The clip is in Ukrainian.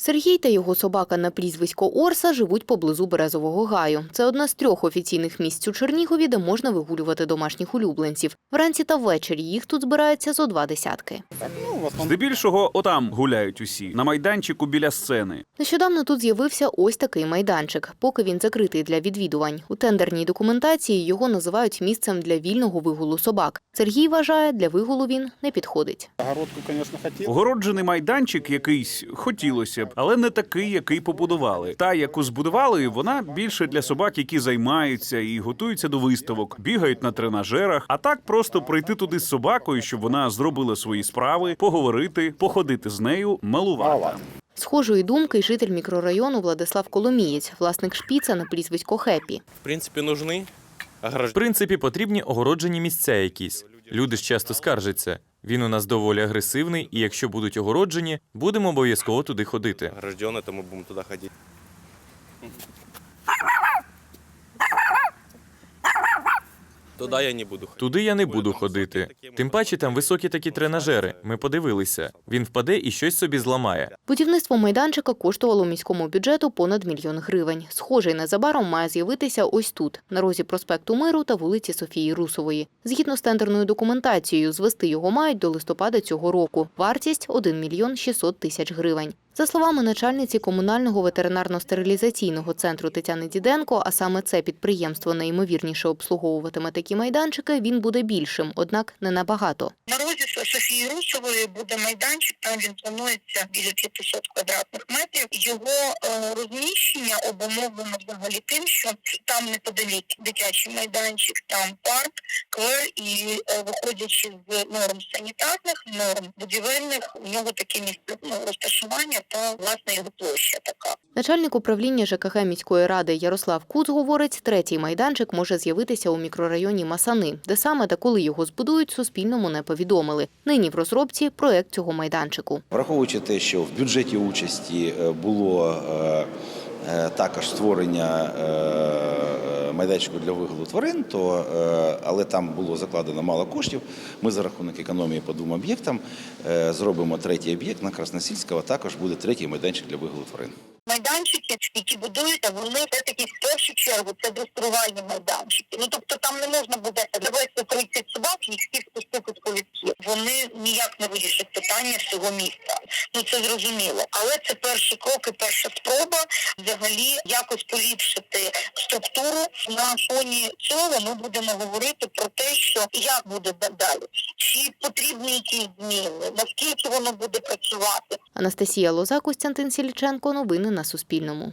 Сергій та його собака на прізвисько Орса живуть поблизу Березового гаю. Це одна з трьох офіційних місць у Чернігові, де можна вигулювати домашніх улюбленців. Вранці та ввечері їх тут збирається зо два десятки. Здебільшого отам гуляють усі на майданчику біля сцени. Нещодавно тут з'явився ось такий майданчик, поки він закритий для відвідувань. У тендерній документації його називають місцем для вільного вигулу собак. Сергій вважає, для вигулу він не підходить. Огороджений майданчик якийсь хотілося б, але не такий, який побудували. Та, яку збудували, вона більше для собак, які займаються і готуються до виставок, бігають на тренажерах. А так просто прийти туди з собакою, щоб вона зробила свої справи, поговорити, походити з нею, малувати. Схожої думки й житель мікрорайону Владислав Коломієць, власник шпіца на прізвисько Хепі. В принципі, нужны В принципі, потрібні огороджені місця якісь. Люди ж часто скаржаться. Він у нас доволі агресивний, і якщо будуть огороджені, будемо обов'язково туди ходити. Огражденные, то мы будем туда ходить. Туда я не буду ходить. Туди я не буду ходити. Тим паче там високі такі тренажери. Ми подивилися. Він впаде і щось собі зламає. Будівництво майданчика коштувало міському бюджету понад мільйон гривень. Схожий незабаром має з'явитися ось тут, на розі проспекту Миру та вулиці Софії Русової. Згідно з тендерною документацією, звести його мають до листопада цього року. Вартість 1 мільйон 600 тисяч гривень. За словами начальниці комунального ветеринарно-стерилізаційного центру Тетяни Діденко, а саме це підприємство найімовірніше обслуговуватиме такі майданчики, він буде більшим, однак не набагато. На розі Софії Русової буде майданчик, там він планується біля 500 квадратних метрів. Його е, розміщення обумовлено взагалі тим, що там неподалік дитячий майданчик, там парк, сквер, і е, виходячи з норм санітарних, норм будівельних, у нього таке місце ну, розташування та власне його площа така. Начальник управління ЖКХ міської ради Ярослав Куц говорить, третій майданчик може з'явитися у мікрорайоні Масани, де саме та коли його збудують, Суспільному не повідомили. Нині в розробці проект цього майданчику. Враховуючи те, що в бюджеті участі е, було е, е, також створення майданчику для вигулу тварин, то е, але там було закладено мало коштів. Ми за рахунок економії по двом об'єктам е, зробимо третій об'єкт на Красносільського. Також буде третій майданчик для вигулу тварин. майданчики, які будуються, вони все-таки в першу чергу це дресирувальні майданчики. Ну тобто там не можна буде завести 30 собак їх всіх спустити в колісі. Вони ніяк не вирішать питання всього міста. Ну це зрозуміло. Але це перші кроки, перша спроба взагалі якось поліпшити структуру. На фоні цього ми будемо говорити про те, що як буде далі, чи потрібні якісь зміни, наскільки воно буде працювати. Анастасія Лоза, Костянтин Сіліченко. Новини на Суспільному.